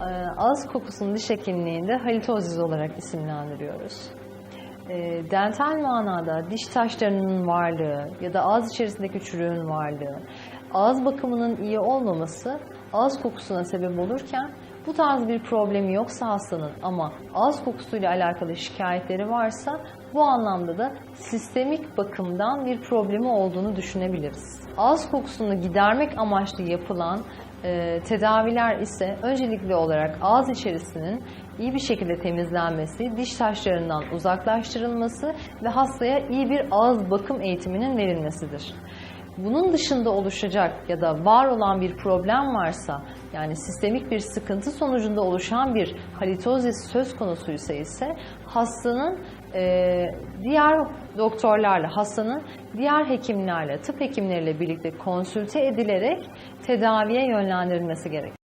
e, ağız kokusunun diş hekimliğinde halitozis olarak isimlendiriyoruz. E, dental manada diş taşlarının varlığı ya da ağız içerisindeki çürüğün varlığı, ağız bakımının iyi olmaması ağız kokusuna sebep olurken bu tarz bir problemi yoksa hastanın ama ağız kokusuyla alakalı şikayetleri varsa bu anlamda da sistemik bakımdan bir problemi olduğunu düşünebiliriz. Ağız kokusunu gidermek amaçlı yapılan e, tedaviler ise öncelikli olarak ağız içerisinin iyi bir şekilde temizlenmesi, diş taşlarından uzaklaştırılması ve hastaya iyi bir ağız bakım eğitiminin verilmesidir. Bunun dışında oluşacak ya da var olan bir problem varsa yani sistemik bir sıkıntı sonucunda oluşan bir halitozis söz konusuysa ise hastanın e, diğer doktorlarla, hastanın diğer hekimlerle, tıp hekimleriyle birlikte konsülte edilerek tedaviye yönlendirilmesi gerekir.